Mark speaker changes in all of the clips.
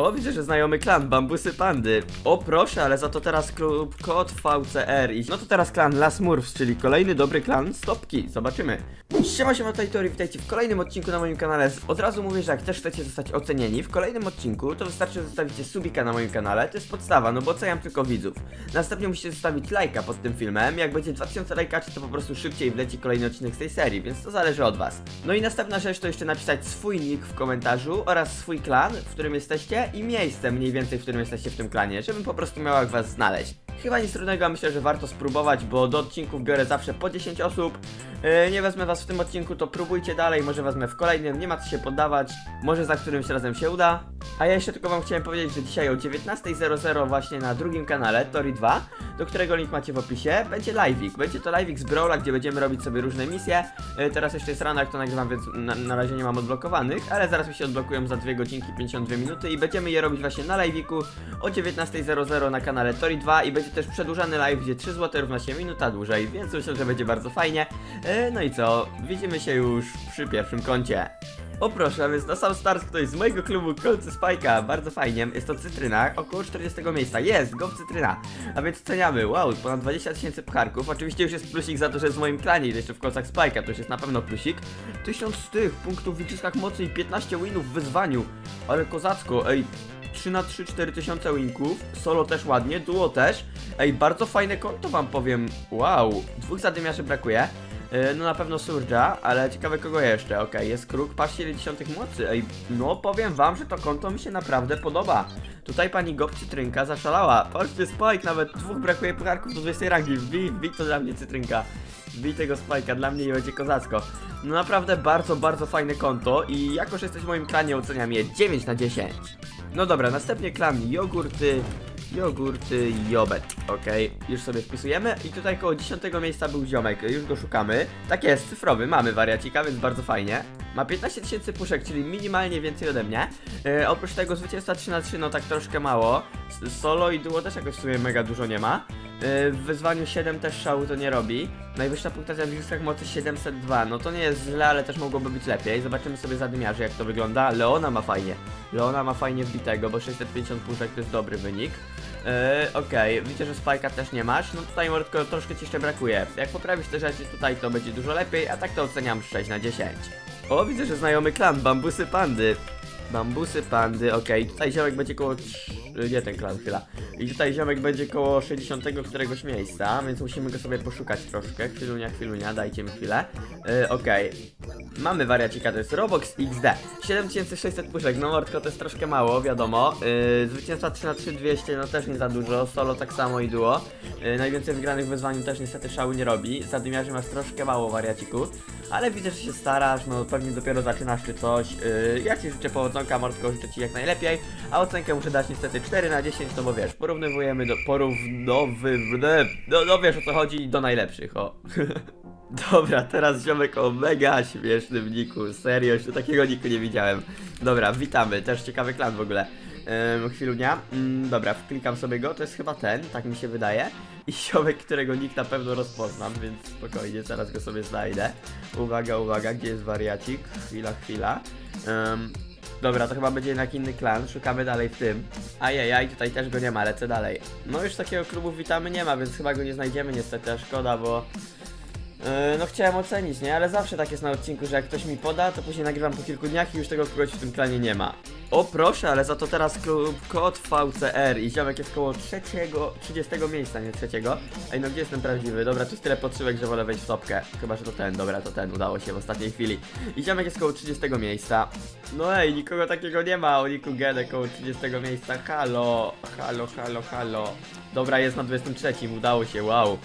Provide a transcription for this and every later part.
Speaker 1: O, widzę, że znajomy klan, Bambusy Pandy. O, proszę, ale za to teraz klub kod VCR. I no to teraz klan Las Murphs, czyli kolejny dobry klan Stopki. Zobaczymy. Siema, siema, tutaj Tori, witajcie w kolejnym odcinku na moim kanale. Od razu mówię, że jak też chcecie zostać ocenieni w kolejnym odcinku, to wystarczy, że zostawicie subika na moim kanale. To jest podstawa, no bo oceniam tylko widzów. Następnie musicie zostawić lajka pod tym filmem. Jak będzie 2000 lajkaczy, to po prostu szybciej wleci kolejny odcinek z tej serii, więc to zależy od was. No i następna rzecz to jeszcze napisać swój nick w komentarzu oraz swój klan, w którym jesteście i miejsce mniej więcej, w którym jesteście w tym klanie, żebym po prostu miał jak was znaleźć. Chyba nic trudnego, myślę, że warto spróbować, bo do odcinków biorę zawsze po 10 osób. Yy, nie wezmę was w tym odcinku, to próbujcie dalej, może wezmę w kolejnym, nie ma co się poddawać, może za którymś razem się uda. A ja jeszcze tylko wam chciałem powiedzieć, że dzisiaj o 19.00 właśnie na drugim kanale, Tori 2, do którego link macie w opisie, będzie live'ik. Będzie to live'ik z Brawla, gdzie będziemy robić sobie różne misje. Yy, teraz jeszcze jest rano, jak to nagrywam, więc na, na razie nie mam odblokowanych, ale zaraz mi się odblokują za 2 godzinki 52 minuty i będziemy je robić właśnie na live'iku o 19.00 na kanale Tori 2 i będzie też przedłużany live, gdzie 3 zł równa się minuta dłużej, więc myślę, że będzie bardzo fajnie. E, no i co, widzimy się już przy pierwszym kącie. O proszę, a więc na sam start ktoś z mojego klubu Kolcy Spajka, bardzo fajnie, jest to cytryna, około 40 miejsca, jest, go cytryna, a więc ceniamy, wow, ponad 20 tysięcy pucharków, oczywiście już jest plusik za to, że jest w moim klanie jeszcze w Kolcach Spajka, to już jest na pewno plusik, 1000 z tych punktów w igrzyskach mocy i 15 winów w wyzwaniu, ale kozacko, ej, 3 na 3 4000 winków, solo też ładnie, duo też. Ej, bardzo fajne konto wam powiem. Wow, dwóch zadymiarzy brakuje. Yy, No na pewno Surge'a, ale ciekawe kogo jeszcze. Okej, jest kruk, patrzcie ile mocy. Ej, no powiem wam, że to konto mi się naprawdę podoba. Tutaj pani Gop Cytrynka zaszalała. Patrzcie, Spike, nawet dwóch brakuje pucharków do 20 rangi. Wbij, wbij to dla mnie Cytrynka. Wbij tego Spike'a, dla mnie będzie kozacko. No naprawdę bardzo, bardzo fajne konto i jako, że jesteś w moim klanie oceniam je 9 na 10. No dobra, następnie klan jogurty, jogurty, jobet, okej, już sobie wpisujemy i tutaj koło 10 miejsca był ziomek, już go szukamy, tak jest, cyfrowy, mamy wariacika, więc bardzo fajnie, ma 15 tysięcy puszek, czyli minimalnie więcej ode mnie, e, oprócz tego zwycięstwa 3 na 3 no tak troszkę mało, solo i duo też jakoś w sumie mega dużo nie ma, e, w wyzwaniu 7 też szału to nie robi, najwyższa punktacja w igrzyskach mocy 702, no to nie jest źle, ale też mogłoby być lepiej, zobaczymy sobie zadymiarzy jak to wygląda, Leona ma fajnie, Leona ma fajnie wbitego, bo 650 puszek to jest dobry wynik. Eee, Okej, widzę, że Spajka też nie masz. No tutaj Mordko troszkę ci jeszcze brakuje. Jak poprawisz te rzeczy tutaj, to będzie dużo lepiej, a tak to oceniam 6 na 10. O, widzę, że znajomy klan, Bambusy Pandy. Bambusy Pandy, okej, tutaj ziomek będzie koło... trz- Nie ten klan, chwila. I tutaj ziomek będzie koło 60 któregoś miejsca, więc musimy go sobie poszukać troszkę. Chwilunia, chwilunia, dajcie mi chwilę. Eee, Okej. Mamy wariacika, to jest Roblox XD. 7600 puszek, no Mordko to jest troszkę mało, wiadomo. Yy, zwycięstwa 3 na 3 200, no też nie za dużo. Solo tak samo i duo. Yy, najwięcej wygranych w wyzwaniu też niestety szału nie robi. Zadymiarzy masz troszkę mało wariaciku. Ale widzę, że się starasz, no pewnie dopiero zaczynasz czy coś. Yy, ja ci życzę powodzonka, Mordko, życzę ci jak najlepiej. A ocenkę muszę dać niestety 4 na 10, no bo wiesz, porównywujemy do porównowy... No, no wiesz o co chodzi, do najlepszych, o. Dobra, teraz ziomek o mega śmiesznym niku. Serio, jeszcze takiego niku nie widziałem. Dobra, witamy, też ciekawy klan w ogóle. Ym, chwilunia. Mm, dobra, wklikam sobie go, to jest chyba ten, tak mi się wydaje. I ziomek, którego nikt na pewno rozpoznam, więc spokojnie, zaraz go sobie znajdę. Uwaga, uwaga, gdzie jest wariacik? Chwila, chwila. Dobra, to chyba będzie jednak inny klan, szukamy dalej w tym. Ajajaj, tutaj też go nie ma, lecę dalej. No już takiego klubu witamy nie ma, więc chyba go nie znajdziemy niestety, a szkoda, bo... Yy, no chciałem ocenić, nie? Ale zawsze tak jest na odcinku, że jak ktoś mi poda, to później nagrywam po kilku dniach i już tego kogoś w tym klanie nie ma. O proszę, ale za to teraz kod VCR i ziomek jest koło trzeciego, 30 miejsca, nie trzeciego. Ej, no gdzie jest ten prawdziwy? Dobra, tu jest tyle podszyłek, że wolę wejść w topkę. Chyba, że to ten, dobra, to ten, udało się w ostatniej chwili. I ziomek jest koło 30 miejsca. No ej, nikogo takiego nie ma, o Niku Gedę koło 30 miejsca. Halo, halo, halo, halo. Dobra, jest na 23, udało się, wow.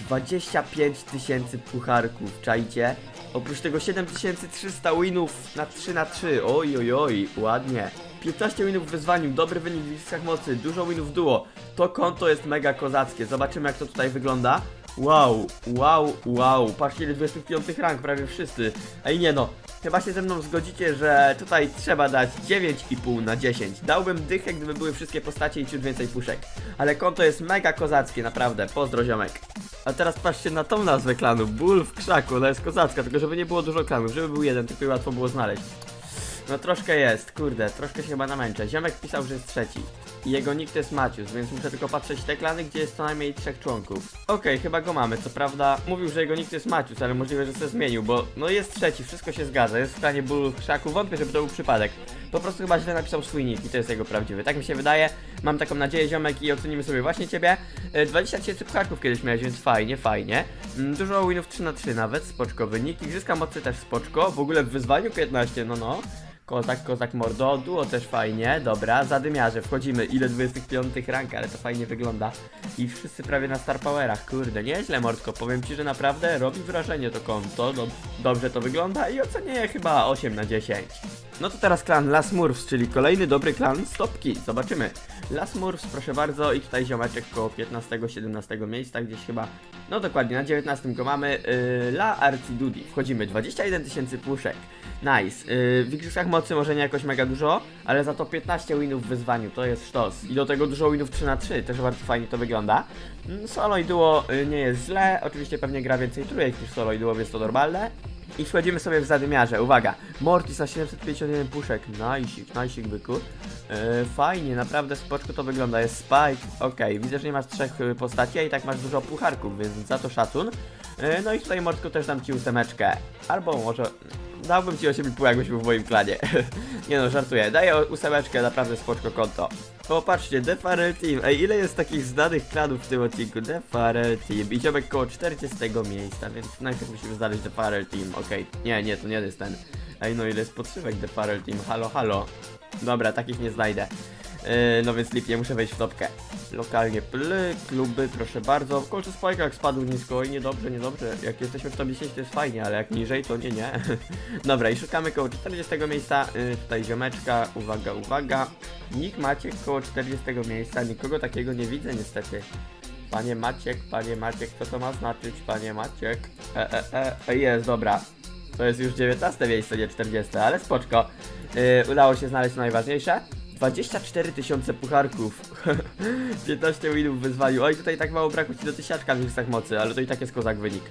Speaker 1: 25 tysięcy pucharków, czajcie? Oprócz tego 7300 winów na 3 na 3 oj oj oj, ładnie. 15 winów w wyzwaniu, dobry wynik w igrzyskach mocy, dużo winów duo. To konto jest mega kozackie, zobaczymy jak to tutaj wygląda. Wow, wow, wow, patrzcie ile 25 rank, prawie wszyscy. Ej nie no, chyba się ze mną zgodzicie, że tutaj trzeba dać 9,5 na 10. Dałbym dychę, gdyby były wszystkie postacie i ciut więcej puszek. Ale konto jest mega kozackie, naprawdę, pozdro ziomek. A teraz patrzcie na tą nazwę klanu, Ból w krzaku, ona jest kozacka, tylko żeby nie było dużo klanów, żeby był jeden, tylko łatwo było znaleźć. No troszkę jest, kurde, troszkę się chyba namęczę. Ziomek pisał, że jest trzeci. Jego nick to jest Macius, więc muszę tylko patrzeć te klany, gdzie jest co najmniej trzech członków. Okej, chyba go mamy, co prawda mówił, że jego nick to jest Macius, ale możliwe, że się zmienił, bo no jest trzeci, wszystko się zgadza. Jest w klanie ból krzaku, wątpię, żeby to był przypadek. Po prostu chyba źle napisał swój nick i to jest jego prawdziwy. Tak mi się wydaje, mam taką nadzieję, ziomek, i ocenimy sobie właśnie ciebie. E, 20 tysięcy pucharków kiedyś miałeś, więc fajnie, fajnie. Mm, Dużo winów 3 na 3 nawet, spoczko wynik. Igrzyska mocy też spoczko, w ogóle w wyzwaniu 15, no no. Kozak, kozak mordo, duo też fajnie, dobra, zadymiarze, wchodzimy, ile 25 rank, ale to fajnie wygląda. I wszyscy prawie na star powerach, kurde, nieźle mordko, powiem ci, że naprawdę robi wrażenie to konto, do, dobrze to wygląda i ocenię chyba 8 na 10. No to teraz klan Las Murphs, czyli kolejny dobry klan stopki, zobaczymy. Las Murphs, proszę bardzo, i tutaj ziomeczek koło 15-17 miejsca, gdzieś chyba, no dokładnie, na 19 go mamy, yy, La Arcidudi, wchodzimy, 21 tysięcy puszek. Nice. Yy, w Igrzyskach Mocy może nie jakoś mega dużo, ale za to 15 winów w wyzwaniu, to jest sztos. I do tego dużo winów 3 na 3 też bardzo fajnie to wygląda. Mm, Solo i duo y, nie jest źle, oczywiście pewnie gra więcej trójek niż solo i duo, więc to normalne. I wchodzimy sobie w zadymiarze, uwaga, Mortis na 751 puszek, najsik, najsik byku. Yy, fajnie, naprawdę spoczko to wygląda, jest Spike, okej, widzę, że nie masz trzech y, postaci, a i tak masz dużo pucharków, więc za to szacun. Yy, no i tutaj Mordku też dam ci ósemeczkę, albo może Dałbym ci 8,5 jakbyś był w moim klanie. nie no, żartuję. Daję ósemeczkę, naprawdę spoczko konto. Popatrzcie, Defarel Team. Ej, ile jest takich znanych klanów w tym odcinku? Defarel Team. I ziomek koło 40 miejsca, więc najpierw musimy znaleźć Defarel Team. Okej, nie, nie, to nie jest ten. Ej, no ile jest podszywek Defarel Team? Halo, halo. Dobra, takich nie znajdę. Yy, no więc lipnie muszę wejść w topkę. Lokalnie ply, kluby, proszę bardzo. W Spike jak spadł nisko i niedobrze, niedobrze. Jak jesteśmy w top 10 to jest fajnie, ale jak niżej to nie, nie. Dobra i szukamy koło 40 miejsca. Yy, tutaj ziomeczka, uwaga, uwaga. Nick Maciek koło 40 miejsca, nikogo takiego nie widzę niestety. Panie Maciek, panie Maciek, co to ma znaczyć, panie Maciek? E, e, e, e jest, dobra. To jest już 19 miejsce, nie 40, ale spoczko. Yy, udało się znaleźć najważniejsze. 24 tysiące pucharków. 15 winów w wyzwaniu. Oj, tutaj tak mało brakło ci do tysiaczka w listach mocy, ale to i tak jest kozak wynik.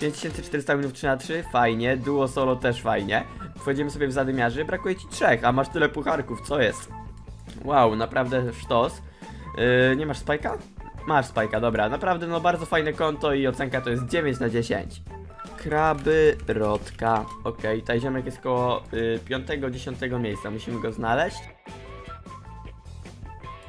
Speaker 1: 5400 winów 3 na 3 fajnie. Duo solo też fajnie. Wchodzimy sobie w zadymiarzy, brakuje ci trzech, a masz tyle pucharków, co jest? Wow, naprawdę sztos. Yy, nie masz spajka? Masz spajka, dobra. Naprawdę no bardzo fajne konto i ocenka to jest 9 na 10. Kraby, rodka. Okej, okay, ziomek jest koło y, 5-10 miejsca, musimy go znaleźć.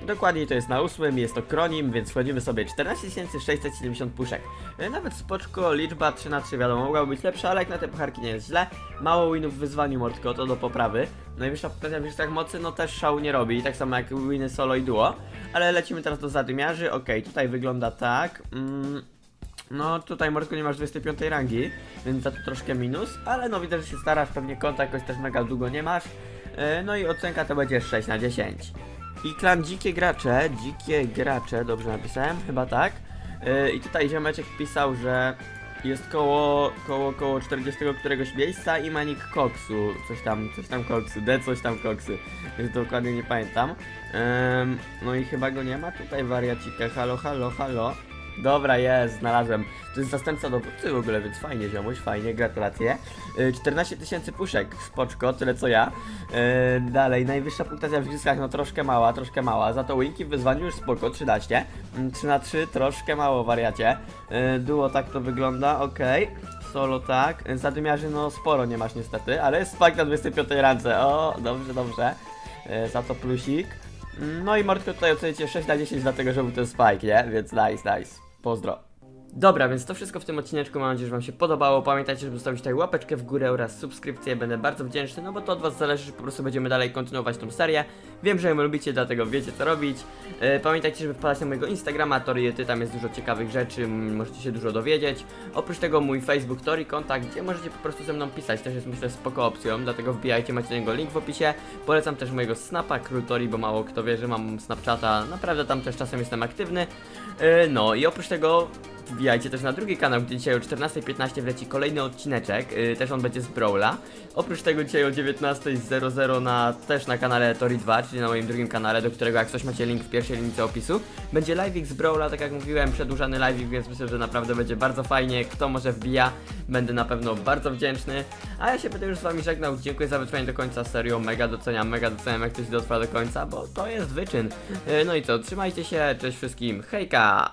Speaker 1: Dokładniej to jest na ósmym, jest to Kronim, więc wchodzimy sobie 14670 puszek. E, Nawet spoczko, liczba 3 na 3 wiadomo, mogłaby być lepsza, ale jak na te pucharki nie jest źle. Mało winów w wyzwaniu Mordko, to do poprawy. Najwyższa potencja w listach mocy, no też szału nie robi, tak samo jak winy solo i duo. Ale lecimy teraz do zadymiarzy, okej, tutaj wygląda tak. Mm, no tutaj Mordko nie masz 25 rangi, więc za to troszkę minus, ale no widać, że się starasz, pewnie konta jakoś też mega długo nie masz. E, No i ocenka to będzie 6 na 10. I klan Dzikie Gracze, Dzikie Gracze, dobrze napisałem? Chyba tak. Yy, I tutaj ziomeczek pisał, że jest koło, koło, koło 40 któregoś miejsca i ma nick koksu, coś tam, coś tam koksu, D coś tam koksu, więc dokładnie nie pamiętam. No i chyba go nie ma tutaj wariacika, halo, halo, halo. Dobra, jest, znalazłem. To jest zastępca dowódcy w ogóle, więc fajnie, ziomuś, fajnie, gratulacje. Yy, 14 tysięcy puszek, spoczko, tyle co ja. Yy, dalej, najwyższa punktacja w igrzyskach, no troszkę mała, troszkę mała. Za to winki w wyzwaniu już spoko, 13. Yy, 3 na 3, troszkę mało, wariacie. Yy, duo tak to wygląda, okej. Solo tak. Zadymiarzy no sporo nie masz niestety, ale jest spike na 25 rance. O, dobrze, dobrze. Za to plusik. No i Mordko tutaj ocenicie 6 na 10 dlatego, że był ten spike, nie? Więc nice, nice. Pozdro. Dobra, więc to wszystko w tym odcineczku. Mam nadzieję, że Wam się podobało. Pamiętajcie, żeby zostawić tutaj łapeczkę w górę oraz subskrypcję. Będę bardzo wdzięczny, no bo to od Was zależy, że po prostu będziemy dalej kontynuować tą serię. Wiem, że ją lubicie, dlatego wiecie co robić. E, pamiętajcie, żeby wpadać na mojego Instagrama, Toriety, tam jest dużo ciekawych rzeczy, możecie się dużo dowiedzieć. Oprócz tego mój Facebook Tori Kontakt, gdzie możecie po prostu ze mną pisać, też jest myślę spoko opcją, dlatego wbijajcie, macie niego link w opisie. Polecam też mojego Snapa, Król Tori, bo mało kto wie, że mam Snapchata, naprawdę tam też czasem jestem aktywny. E, no i oprócz tego wbijajcie też na drugi kanał, gdzie dzisiaj o 14.15 wleci kolejny odcineczek, yy, też on będzie z Brawla. Oprócz tego dzisiaj o 19.00 na, też na kanale Tori 2, czyli na moim drugim kanale, do którego jak coś macie link w pierwszej linii opisu. Będzie live'ik z Brawla, tak jak mówiłem, przedłużany live'ik, więc myślę, że naprawdę będzie bardzo fajnie. Kto może wbija, będę na pewno bardzo wdzięczny. A ja się będę już z wami żegnał, dziękuję za wytrwanie do końca, serio, mega doceniam, mega doceniam jak ktoś dotrwa do końca, bo to jest wyczyn. Yy, No i co, trzymajcie się, cześć wszystkim, hejka!